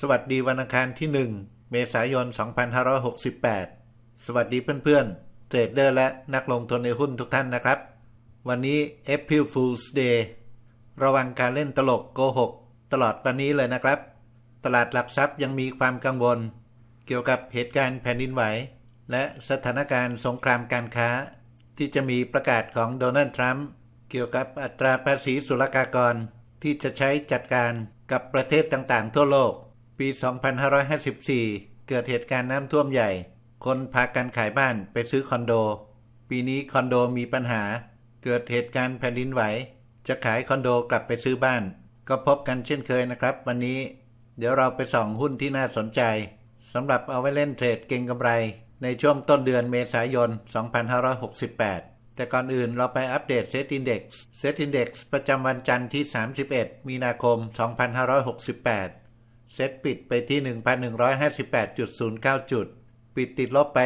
สวัสดีวันอังคารที่ 1 เมษายน 2568 สวัสดีเพื่อนๆ เทรดเดอร์และนักลงทุนในหุ้นทุกท่านนะครับ วันนี้ April Fool's Day ระวังการเล่นตลกโกหก ตลอดวันนี้เลยนะครับ ตลาดหลักทรัพย์ยังมีความกังวล เกี่ยวกับเหตุการณ์แผ่นดินไหว และสถานการณ์สงครามการค้า ที่จะมีประกาศของโดนัลด์ทรัมป์เกี่ยวกับอัตราภาษีศุลกากร ที่จะใช้จัดการกับประเทศต่างๆ ทั่วโลก ปี 2554 เกิดเหตุการณ์น้ำท่วมใหญ่ คนพากันขายบ้านไปซื้อคอนโด ปีนี้คอนโดมีปัญหา เกิดเหตุการณ์แผ่นดินไหว จะขายคอนโดกลับไปซื้อบ้าน ก็พบกันเช่นเคยนะครับ วันนี้ เดี๋ยวเราไปส่องหุ้นที่น่าสนใจสำหรับเอาไว้เล่นเทรดเก็งกำไร ในช่วงต้นเดือนเมษายน 2568แต่ก่อนอื่นเราไปอัปเดตเซตอินดี x เซตอินดี x ประจำวันจันทร์ที่ 31 มีนาคม 2568 เซตปิดไปที่ 1,158.09 จุด ปิดติดลบไป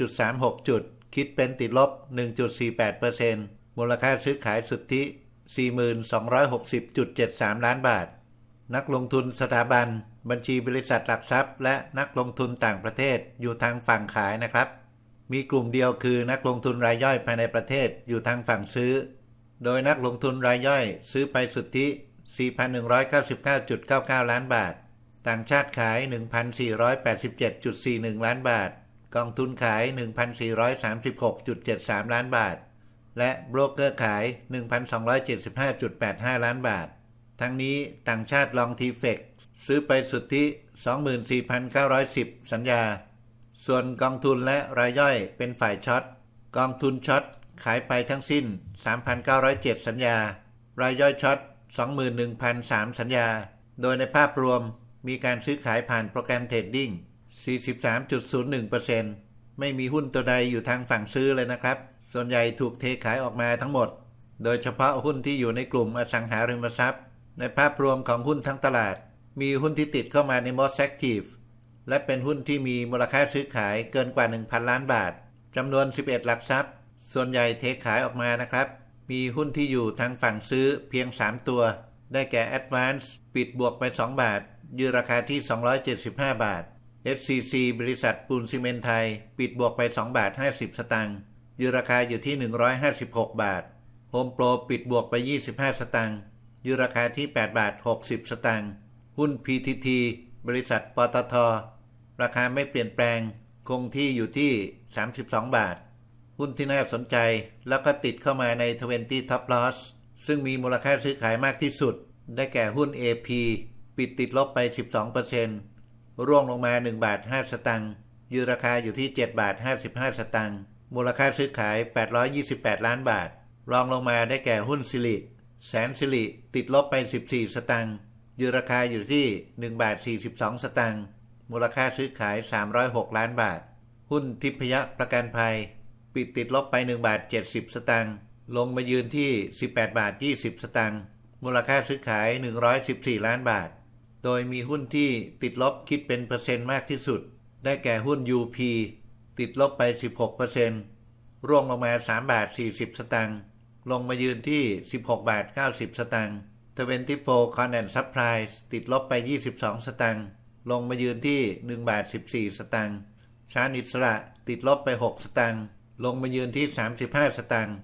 17.36 จุด คิดเป็นติดลบ 1.48%มูลค่าซื้อขายสุทธิ 4260.73 ล้านบาท นักลงทุนสถาบัน บัญชีบริษัทหลักทรัพย์ และนักลงทุนต่างประเทศอยู่ทางฝั่งขายนะครับ มีกลุ่มเดียวคือนักลงทุนรายย่อยภายในประเทศอยู่ทางฝั่งซื้อ โดยนักลงทุนรายย่อยซื้อไปสุทธิ 4,199.99 ล้านบาท ต่างชาติขาย 1,487.41 ล้านบาท กองทุนขาย 1,436.73 ล้านบาท และโบรกเกอร์ขาย 1,275.85 ล้านบาท ทั้งนี้ต่างชาติลองทีเฟกซื้อไปสุทธิ 24,910 สัญญา ส่วนกองทุนและรายย่อยเป็นฝ่ายช็อต กองทุนช็อตขายไปทั้งสิ้น 3,907 สัญญา รายย่อยช็อต21,003 สัญญา โดยในภาพรวม มีการซื้อขายผ่านโปรแกรมเทรดดิ้ง 43.01%ไม่มีหุ้นตัวใดอยู่ทางฝั่งซื้อเลยนะครับ ส่วนใหญ่ถูกเทขายออกมาทั้งหมด โดยเฉพาะหุ้นที่อยู่ในกลุ่มอสังหาริมทรัพย์ ในภาพรวมของหุ้นทั้งตลาด มีหุ้นที่ติดเข้ามาใน Most Active และเป็นหุ้นที่มีมูลค่าซื้อขายเกินกว่า 1,000 ล้านบาทจำนวน 11 หลักทรัพย์ ส่วนใหญ่เทขายออกมานะครับ มีหุ้นที่อยู่ทางฝั่งซื้อเพียง 3 ตัว ได้แก่ Advance ปิดบวกไป 2 บาท ยืนราคาที่ 275 บาท SCC บริษัทปูนซีเมนไทย ปิดบวกไป 2 บาท 50 สตางค์ยืนราคาอยู่ที่ 156 บาท Home Pro ปิดบวกไป 25 สตางค์ยืนราคาที่ 8 บาท 60 สตางค์หุ้น PTT บริษัทปตท ราคาไม่เปลี่ยนแปลง คงที่อยู่ที่ 32 บาท หุ้นที่น่าสนใจแล้วก็ติดเข้ามาใน 20 Top Loss ซึ่งมีมูลค่าซื้อขายมากที่สุด ได้แก่หุ้น AP ปิดติดลบไป 12%ร่วงลงมา 1 บาท 5 สตังค์ยืนราคาอยู่ที่ 7 บาท 55 สตังค์มูลค่าซื้อขาย 828 ล้านบาท รองลงมาได้แก่หุ้นสิริ แสนสิริติดลบไป 14 สตังค์ยืนราคาอยู่ที่ 1 บาท 42 สตังค์มูลค่าซื้อขาย 306 ล้านบาท หุ้นทิพยประกันภัย ปิดติดลบไป 1 บาท 70 สตังค์ลงมายืนที่ 18 บาท 20 สตังค์มูลค่าซื้อขาย 114 ล้านบาท โดยมีหุ้นที่ติดลบคิดเป็นเปอร์เซ็นต์มากที่สุด ได้แก่หุ้น UP ติดลบไป 16%ร่วงลงมา 3 บาท 40 สตังค์ ลงมายืนที่ 16 บาท 90 สตังค์24 Con and Surprise ติดลบไป 22 สตังค์ ลงมายืนที่ 1 บาท 14 สตังค์ชาญอิสระติดลบไป 6 สตังค์ ลงมายืนที่ 35 สตังค์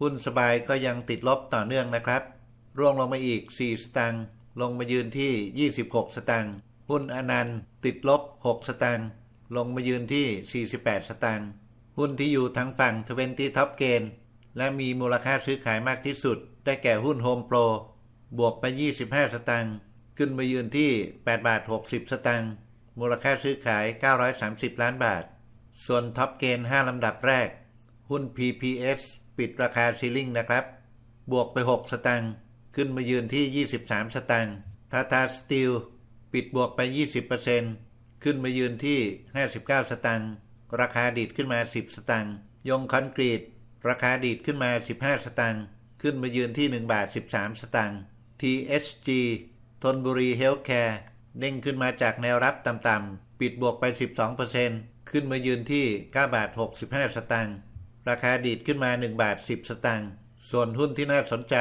หุ้นสบายก็ยังติดลบต่อเนื่องนะครับ ร่วงลงมาอีก 4 สตังค์ ลงมายืนที่ 26 สตังค์หุ้นอนันต์ ติดลบ 6 สตังค์ลงมายืนที่ 48 สตังค์หุ้นที่อยู่ทางฝั่ง 20 Top Gain และมีมูลค่าซื้อขายมากที่สุด ได้แก่หุ้น Home Pro บวกไป 25 สตังค์ขึ้นมายืนที่ 8 บาท 60 สตังค์มูลค่าซื้อขาย 930 ล้านบาท ส่วนท็อปเกน5ลำดับแรก หุ้น PPS ปิดราคาซีลิงนะครับ บวกไป 6 สตังค์ ขึ้นมายืนที่ 23 สตังค์ทาทาสตีลปิดบวกไป 20%ขึ้นมายืนที่ 59 สตังค์ราคาดีดขึ้นมา 10 สตังค์ยงคอนกรีต ราคาดีดขึ้นมา 15 สตังค์ขึ้นมายืนที่ 1 บาท 13 สตังค์ TSG ทนบุรีเฮลท์แคร์เด้งขึ้นมาจากแนวรับต่ำๆปิดบวกไป 12%ขึ้นมายืนที่ 9 บาท 65 สตางค์ราคาดีดขึ้นมา 1 บาท 10 สตางค์ส่วนหุ้นที่น่าสนใจ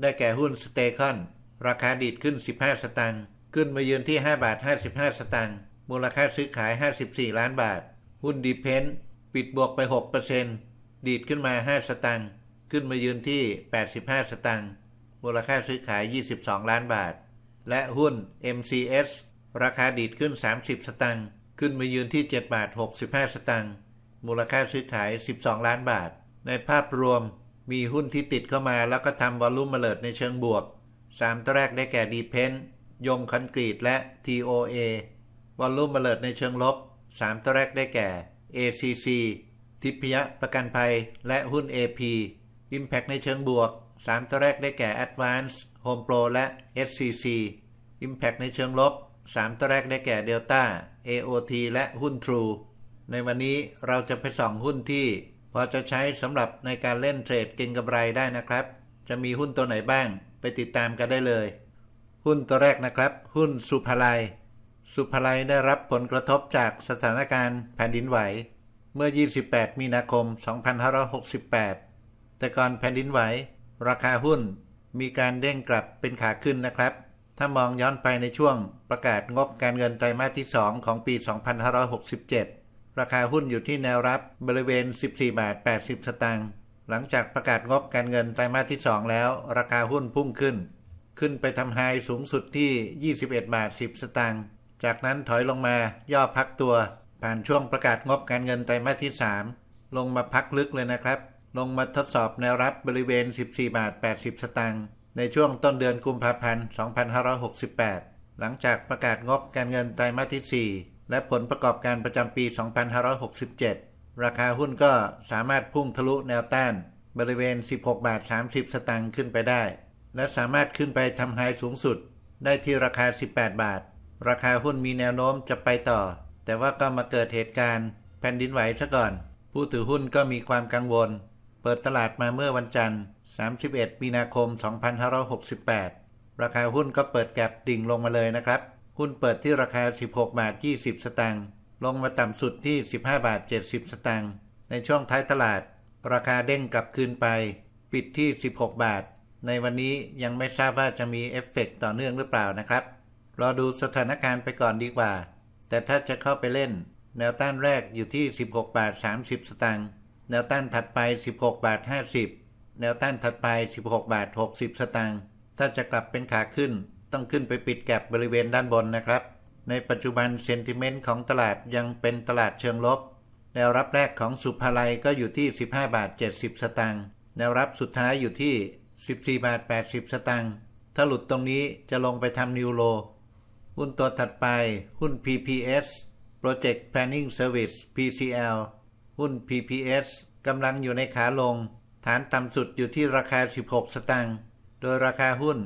ได้แก่หุ้นสเตคอนราคาดีดขึ้น 15 สตางค์ขึ้นมายืนที่ 5 บาท 55 สตางค์มูลค่าซื้อขาย 54 ล้านบาท หุ้นดีเพนปิดบวกไป 6%ดีดขึ้นมา 5 สตางค์ขึ้นมายืนที่ 85 สตางค์มูลค่าซื้อขาย 22 ล้านบาท และหุ้น MCS ราคาดีดขึ้น 30 สตางค์ขึ้นมายืนที่ 7 บาท 65 สตางค์มูลค่าซื้อขาย 12 ล้านบาท ในภาพรวม มีหุ้นที่ติดเข้ามาแล้วก็ทำวอลลุ่มมาเลิดในเชิงบวก 3 ตัวแรกได้แก่ดีเพนยงคอนกรีตและ TOA วอลลุ่มมาเลิดในเชิงลบ 3 ตัวแรกได้แก่ ACC ทิพยประกันภัย และหุ้น AP Impact ในเชิงบวก 3 ตัวแรกได้แก่ Advance Home Pro และ SCC Impact ในเชิงลบ 3 ตัวแรกได้แก่ Delta AOT และหุ้น True ในวันนี้เราจะไปส่องหุ้นที่ พอจะใช้สำหรับในการเล่นเทรดเก็งกำไรได้นะครับ จะมีหุ้นตัวไหนบ้างไปติดตามกันได้เลย หุ้นตัวแรกนะครับ หุ้นสุภาลัย สุภาลัยได้รับผลกระทบจากสถานการณ์แผ่นดินไหว เมื่อ 28 มีนาคม 2568 แต่ก่อนแผ่นดินไหว ราคาหุ้นมีการเด้งกลับเป็นขาขึ้นนะครับ ถ้ามองย้อนไปในช่วงประกาศงบการเงินไตรมาสที่ 2 ของปี 2567 ราคาหุ้นอยู่ที่แนวรับบริเวณ 14 บาท 80 สตางค์ หลังจากประกาศงบการเงินไตรมาสที่ 2 แล้ว ราคาหุ้นพุ่งขึ้น ขึ้นไปทำไฮสูงสุดที่ 21 บาท 10 สตางค์ จากนั้นถอยลงมาย่อพักตัว ผ่านช่วงประกาศงบการเงินไตรมาสที่ 3 ลงมาพักลึกเลยนะครับ ลงมาทดสอบแนวรับบริเวณ 14 บาท 80 สตางค์ ในช่วงต้นเดือนกุมภาพันธ์ 2568 หลังจากประกาศงบการเงินไตรมาสที่ 4 และผลประกอบการประจำปี 2567 ราคาหุ้นก็สามารถพุ่งทะลุแนวต้าน บริเวณ 16 บาท 30 สตางค์ขึ้นไปได้ และสามารถขึ้นไปทำไฮสูงสุด ได้ที่ราคา 18 บาท ราคาหุ้นมีแนวโน้มจะไปต่อ แต่ว่าก็มาเกิดเหตุการณ์แผ่นดินไหวซะก่อน ผู้ถือหุ้นก็มีความกังวล เปิดตลาดมาเมื่อวันจันทร์ 31 มีนาคม 2568 ราคาหุ้นก็เปิดแก็บดิ่งลงมาเลยนะครับ หุ้นเปิดที่ราคา 16 บาท 20 สตางค์ ลงมาต่ำสุดที่ 15 บาท 70 สตางค์ ในช่วงท้ายตลาด ราคาเด้งกลับคืนไป ปิดที่ 16 บาท ในวันนี้ยังไม่ทราบว่าจะมีเอฟเฟกต์ต่อเนื่องหรือเปล่านะครับ รอดูสถานการณ์ไปก่อนดีกว่า แต่ถ้าจะเข้าไปเล่น แนวต้านแรกอยู่ที่ 16 บาท 30 สตางค์ แนวต้านถัดไป 16 บาท 50 แนวต้านถัดไป 16 บาท 60 สตางค์ ถ้าจะกลับเป็นขาขึ้น ต้องขึ้นไปปิดแก็บบริเวณด้านบนนะครับ ในปัจจุบันเซนติเมนต์ของตลาดยังเป็นตลาดเชิงลบ แนวรับแรกของสุภาลัยก็อยู่ที่ 15 บาท 70 สตางค์แนวรับสุดท้ายอยู่ที่ 14 บาท 80 สตางค์ถ้าหลุดตรงนี้จะลงไปทำนิวโล หุ้นตัวถัดไป หุ้น PPS Project Planning Service PCL หุ้น PPS กำลังอยู่ในขาลง ฐานต่ำสุดอยู่ที่ราคา 16 สตางค์ โดยราคาหุ้น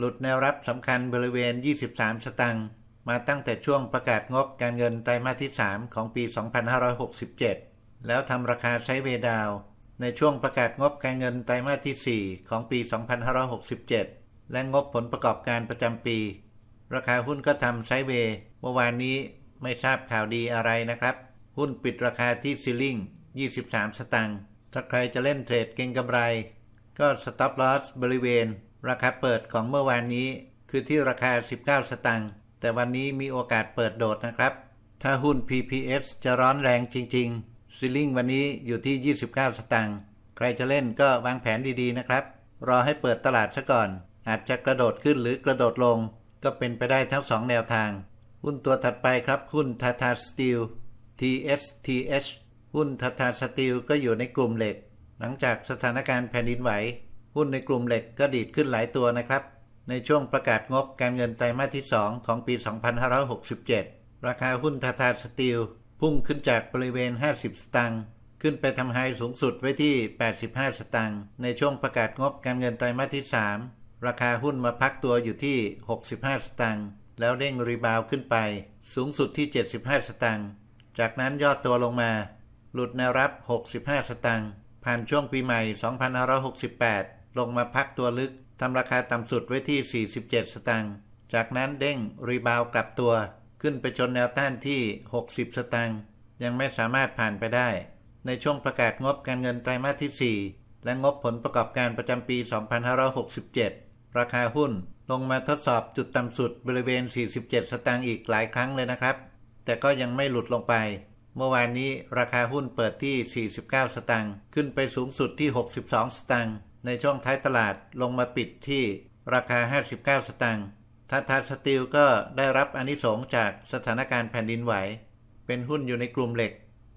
หลุดแนวรับสำคัญบริเวณ 23 สตางค์มาตั้งแต่ช่วงประกาศงบการเงินไตรมาสที่ 3 ของปี 2567 แล้วทำราคาไซเวดาว ในช่วงประกาศงบการเงินไตรมาสที่ 4 ของปี 2567 และงบผลประกอบการประจำปี ราคาหุ้นก็ทำไซเวเมื่อวานนี้ไม่ทราบข่าวดีอะไรนะครับ หุ้นปิดราคาที่ซีลิง23 สตางค์ถ้าใครจะเล่นเทรดเก็งกำไร ก็สต็อปลอสบริเวณ ราคาเปิดของเมื่อวานนี้คือที่ราคา 19 สตางค์แต่วันนี้มีโอกาสเปิดโดดนะครับ ถ้าหุ้น PPS จะร้อนแรงจริง ๆซีลิงวันนี้อยู่ที่ 29 สตางค์ใครจะเล่นก็วางแผนดีๆนะครับ รอให้เปิดตลาดซะก่อน อาจจะกระโดดขึ้นหรือกระโดดลง ก็เป็นไปได้ทั้งสองแนวทาง หุ้นตัวถัดไปครับหุ้น Tata Steel TSTH หุ้นทาทาสตีลก็อยู่ในกลุ่มเหล็ก หลังจากสถานการณ์แผ่นดินไหว หุ้นในกลุ่มเหล็กก็ดีดขึ้นหลายตัวนะครับ ในช่วงประกาศงบการเงินไตรมาสที่ 2 ของปี 2567 ราคาหุ้นทาทาสตีลพุ่งขึ้นจากบริเวณ 50 สตางค์ขึ้นไปทำไฮสูงสุดไว้ที่ 85 สตางค์ในช่วงประกาศงบการเงินไตรมาสที่ 3 ราคาหุ้นมาพักตัวอยู่ที่ 65 สตางค์แล้วเด้งรีบาวขึ้นไป สูงสุดที่ 75 สตางค์จากนั้นยอดตัวลงมา หลุดแนวรับ 65 สตางค์ผ่านช่วงปีใหม่ 2568 ลงมาพักตัวลึกทำราคาต่ำสุดไว้ที่ 47 สตางค์ จากนั้นเด้งรีบาวกลับตัว ขึ้นไปชนแนวต้านที่ 60 สตางค์ ยังไม่สามารถผ่านไปได้ ในช่วงประกาศงบการเงินไตรมาสที่ 4 และงบผลประกอบการประจำปี 2567 ราคาหุ้นลงมาทดสอบจุดต่ำสุดบริเวณ 47 สตางค์อีกหลายครั้งเลยนะครับ แต่ก็ยังไม่หลุดลงไป เมื่อวานนี้ราคาหุ้นเปิดที่ 49 สตางค์ ขึ้นไปสูงสุดที่ 62 สตางค์ ในช่วงท้ายตลาดลงมาปิดที่ราคา 59 สตางค์ทาทาสตีลก็ได้รับอนิสงจากสถานการณ์แผ่นดินไหว เป็นหุ้นอยู่ในกลุ่มเหล็ก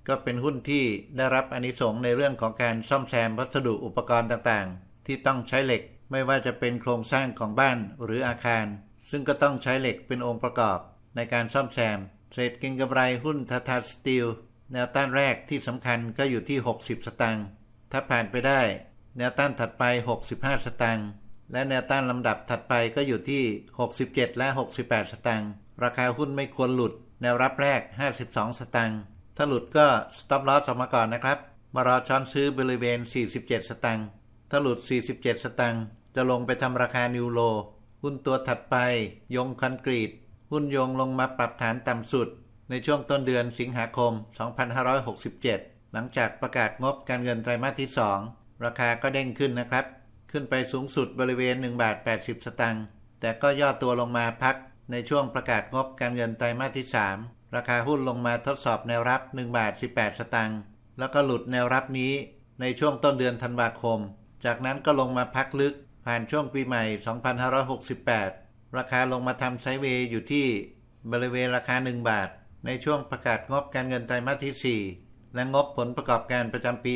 ก็เป็นหุ้นที่ได้รับอนิสงในเรื่องของการซ่อมแซมวัสดุอุปกรณ์ต่างๆ ที่ต้องใช้เหล็กไม่ว่าจะเป็นโครงสร้างของบ้านหรืออาคาร ซึ่งก็ต้องใช้เหล็กเป็นองค์ประกอบในการซ่อมแซมเทรดเก็งกำไรหุ้นทาทาสตีลแนวต้านแรกที่สำคัญก็อยู่ที่ 60 สตางค์ถ้าผ่านไปได้ แนวต้านถัดไป 65 สตางค์และแนวต้านลำดับถัดไปก็อยู่ที่ 67 และ 68 สตางค์ราคาหุ้นไม่ควรหลุด แนวรับแรก 52 สตางค์ถ้าหลุดก็ stop loss ออกมาก่อนนะครับ มารอช้อนซื้อบริเวณ 47 สตางค์ถ้าหลุด 47 สตางค์จะลงไปทำราคานิวโล หุ้นตัวถัดไป ยงคอนกรีต หุ้นยงลงมาปรับฐานต่ำสุด ในช่วงต้นเดือนสิงหาคม 2567 หลังจากประกาศงบการเงินไตรมาสที่ 2 ราคาก็เด้งขึ้นนะครับ ขึ้นไปสูงสุดบริเวณ1บาท80 สตางค์แต่ก็ย่อตัวลงมาพักในช่วงประกาศงบการเงินไตรมาสที่ 3 ราคาหุ้นลงมาทดสอบแนวรับ1บาท18 สตางค์แล้วก็หลุดแนวรับนี้ในช่วงต้นเดือนธันวาคม จากนั้นก็ลงมาพักลึกผ่านช่วงปีใหม่ 2568 ราคาลงมาทำไซเวย์อยู่ที่บริเวณราคา 1 บาท ในช่วงประกาศงบการเงินไตรมาสที่ 4 และงบผลประกอบการประจำปี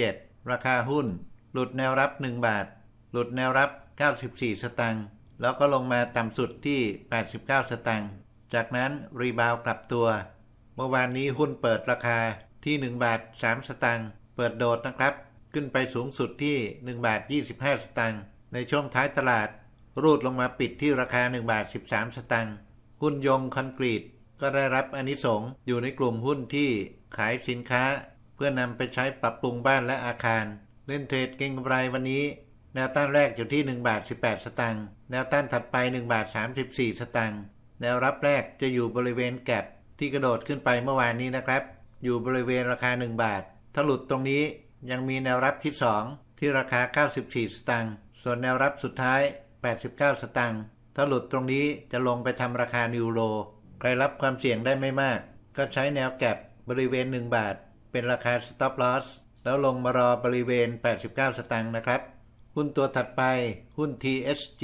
2567 ราคาหุ้น หลุดแนวรับ 1 บาท หลุดแนวรับ 94 สตางค์แล้วก็ลงมาต่ำสุดที่ 89 สตางค์จากนั้นรีบาวกลับตัว เมื่อวานนี้หุ้นเปิดราคาที่ 1 บาท 3 สตางค์เปิดโดดนะครับ ขึ้นไปสูงสุดที่ 1 บาท 25 สตางค์ในช่วงท้ายตลาด รูดลงมาปิดที่ราคา 1 บาท 13 สตางค์หุ้นยงคอนกรีตก็ได้รับอนิสงส์อยู่ในกลุ่มหุ้นที่ขายสินค้า เพื่อนำไปใช้ปรับปรุงบ้านและอาคาร เล่นเทรดเก็งกำไรวันนี้ แนวต้านแรกอยู่ที่1บาท18 สตางค์แนวต้านถัดไป1บาท34 สตางค์แนวรับแรกจะอยู่บริเวณแก็บที่กระโดดขึ้นไปเมื่อวานนี้นะครับ อยู่บริเวณราคา 1 บาท ถ้าหลุดตรงนี้ยังมีแนวรับที่ 2 ที่ราคา 94 สตางค์ส่วนแนวรับสุดท้าย 89 สตางค์ถ้าหลุดตรงนี้จะลงไปทำราคานิวโรใครรับความเสี่ยงได้ไม่มาก ก็ใช้แนวแก็บบริเวณ 1 บาท เป็นราคา stop loss แล้วลงมารอบริเวณ 89 สตางค์นะครับ หุ้นตัวถัดไป หุ้น TSG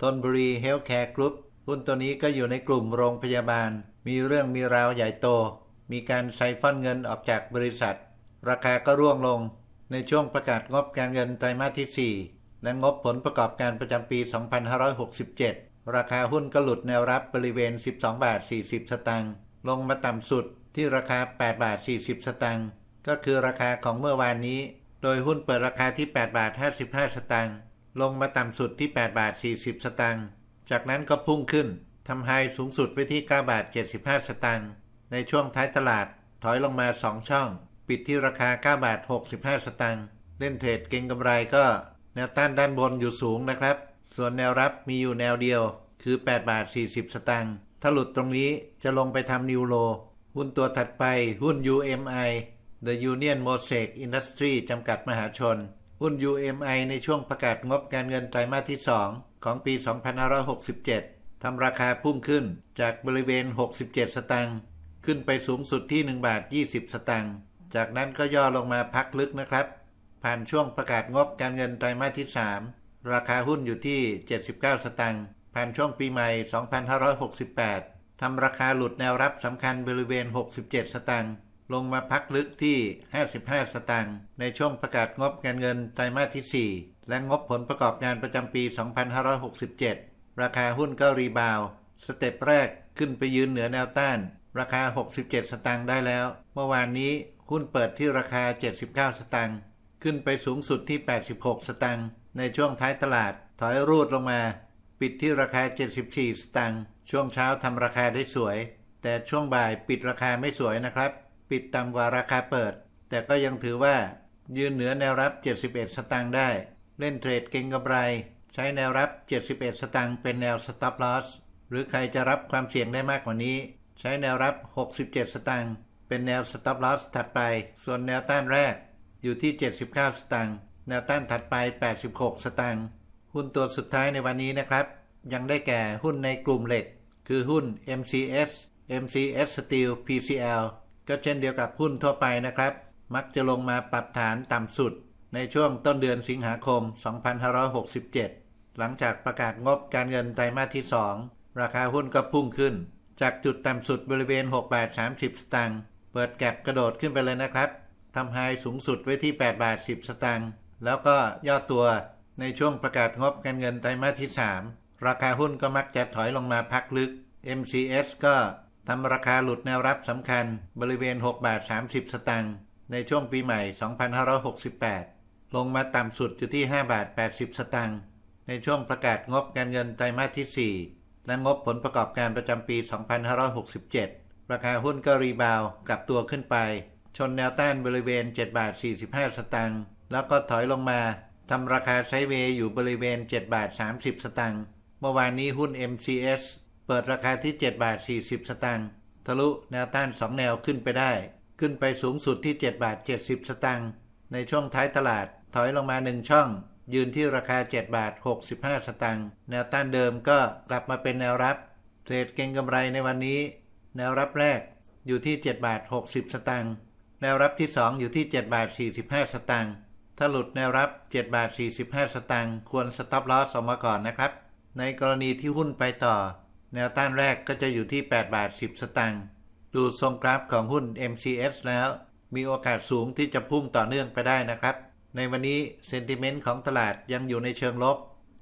ทนบุรีเฮลท์แคร์กรุ๊ปหุ้นตัวนี้ก็อยู่ในกลุ่มโรงพยาบาล มีเรื่องมีราวใหญ่โต มีการไซฟอนเงินออกจากบริษัท ราคาก็ร่วงลง ในช่วงประกาศงบการเงินไตรมาสที่ 4 และงบผลประกอบการประจำปี 2567 ราคาหุ้นก็หลุดแนวรับบริเวณ 12 บาท 40 สตางค์ลงมาต่ำสุด ที่ราคา 8 บาท 40 สตางค์ก็คือราคาของเมื่อวานนี้ โดยหุ้นเปิดราคาที่ 8 บาท 55 สตางค์ลงมาต่ำสุดที่ 8 บาท 40 สตางค์จากนั้นก็พุ่งขึ้นทำไฮสูงสุดไปที่ 9 บาท 75 สตางค์ในช่วงท้ายตลาดถอยลงมา 2 ช่อง ปิดที่ราคา 9 บาท 65 สตางค์เล่นเทรดเก็งกำไรก็ แนวต้านด้านบนอยู่สูงนะครับ ส่วนแนวรับมีอยู่แนวเดียว คือ 8 บาท 40 สตางค์ถ้าหลุดตรงนี้จะลงไปทำนิวโล หุ้นตัวถัดไปหุ้น UMI The Union Mosaic Industry จำกัดมหาชน หุ้น UMI ในช่วงประกาศงบการเงินไตรมาสที่ 2 ของปี 2567 ทำราคาพุ่งขึ้นจากบริเวณ 67 สตางค์ขึ้นไปสูงสุดที่ 1 บาท 20 สตางค์จากนั้นก็ย่อลงมาพักลึกนะครับ ผ่านช่วงประกาศงบการเงินไตรมาสที่ 3 ราคาหุ้นอยู่ที่ 79 สตางค์ผ่านช่วงปีใหม่ 2568 ทำราคาหลุดแนวรับสำคัญบริเวณ 67 สตางค์ลงมาพักลึกที่ 55 สตางค์ในช่วงประกาศงบการเงินไตรมาสที่ 4 และงบผลประกอบการประจำปี 2567 ราคาหุ้นก็รีบาว สเต็ปแรกขึ้นไปยืนเหนือแนวต้าน ราคา 67 สตางค์ได้แล้ว เมื่อวานนี้หุ้นเปิดที่ราคา 79 สตางค์ขึ้นไปสูงสุดที่ 86 สตางค์ในช่วงท้ายตลาด ถอยรูดลงมา ปิดที่ราคา 74 สตางค์ ช่วงเช้าทำราคาได้สวย แต่ช่วงบ่ายปิดราคาไม่สวยนะครับ ปิดต่ำกว่าราคาเปิด แต่ก็ยังถือว่า ยืนเหนือแนวรับ 71 สตางค์ได้ เล่นเทรดเก็งกำไร ใช้แนวรับ 71 สตางค์เป็นแนว stop loss หรือใครจะรับความเสี่ยงได้มากกว่านี้ ใช้แนวรับ 67 สตางค์เป็นแนว stop loss ถัดไป ส่วนแนวต้านแรก อยู่ที่ 79 สตางค์แนวต้านถัดไป 86 สตางค์หหุ้นตัวสุดท้ายในวันนี้นะครับ ยังได้แก่หุ้นในกลุ่มเหล็ก คือหุ้น MCS MCS Steel PCL ก็เช่นเดียวกับหุ้นทั่วไปนะครับ มักจะลงมาปรับฐานต่ำสุด ในช่วงต้นเดือนสิงหาคม 2567 หลังจากประกาศงบการเงินไตรมาสที่ 2 ราคาหุ้นก็พุ่งขึ้น จากจุดต่ำสุดบริเวณ 6 บาท 30 สตางค์เปิดแก็บกระโดดขึ้นไปเลยนะครับทำไฮสูงสุดไว้ที่ 8 บาท 10 สตางค์แล้วก็ย่อตัวในช่วงประกาศงบการเงินไตรมาสที่ 3 ราคาหุ้นก็มักจะถอยลงมาพักลึก MCS ก็ทำราคาหลุดแนวรับสำคัญบริเวณ 6 บาท 30 สตางค์ในช่วงปีใหม่ 2568 ลงมาต่ำสุดอยู่ที่ 5 บาท 80 สตางค์ในช่วงประกาศงบการเงินไตรมาสที่ 4 และงบผลประกอบการประจำปี 2567 ราคาหุ้นก็รีบาวกลับตัวขึ้นไป ชนแนวต้านบริเวณ 7 บาท 45 สตางค์แล้วก็ถอยลงมาทำราคาไซเวย์อยู่บริเวณ 7 บาท 30 สตางค์ เมื่อวานนี้หุ้น MCS เปิดราคาที่ 7 บาท 40 สตางค์ทะลุแนวต้าน 2 แนวขึ้นไปได้ ขึ้นไปสูงสุดที่ 7 บาท 70 สตางค์ในช่วงท้ายตลาดถอยลงมา 1 ช่อง ยืนที่ราคา 7 บาท 65 สตางค์แนวต้านเดิมก็กลับมาเป็นแนวรับ เทรดเก็งกำไรในวันนี้ แนวรับแรกอยู่ที่ 7 บาท 60 สตางค์แนวรับที่ 2 อยู่ที่ 7 บาท 45 สตางค์ถ้าหลุดแนวรับ 7 บาท 45 สตางค์ควรสต็อปลอสออกมาก่อนนะครับ ในกรณีที่หุ้นไปต่อ แนวต้านแรกก็จะอยู่ที่ 8 บาท 10 สตางค์ดูทรงกราฟของหุ้น MCS แล้ว มีโอกาสสูงที่จะพุ่งต่อเนื่องไปได้นะครับ ในวันนี้เซนติเมนต์ของตลาดยังอยู่ในเชิงลบ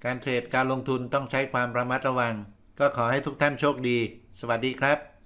การเทรดการลงทุนต้องใช้ความระมัดระวัง ก็ขอให้ทุกท่านโชคดี สวัสดีครับ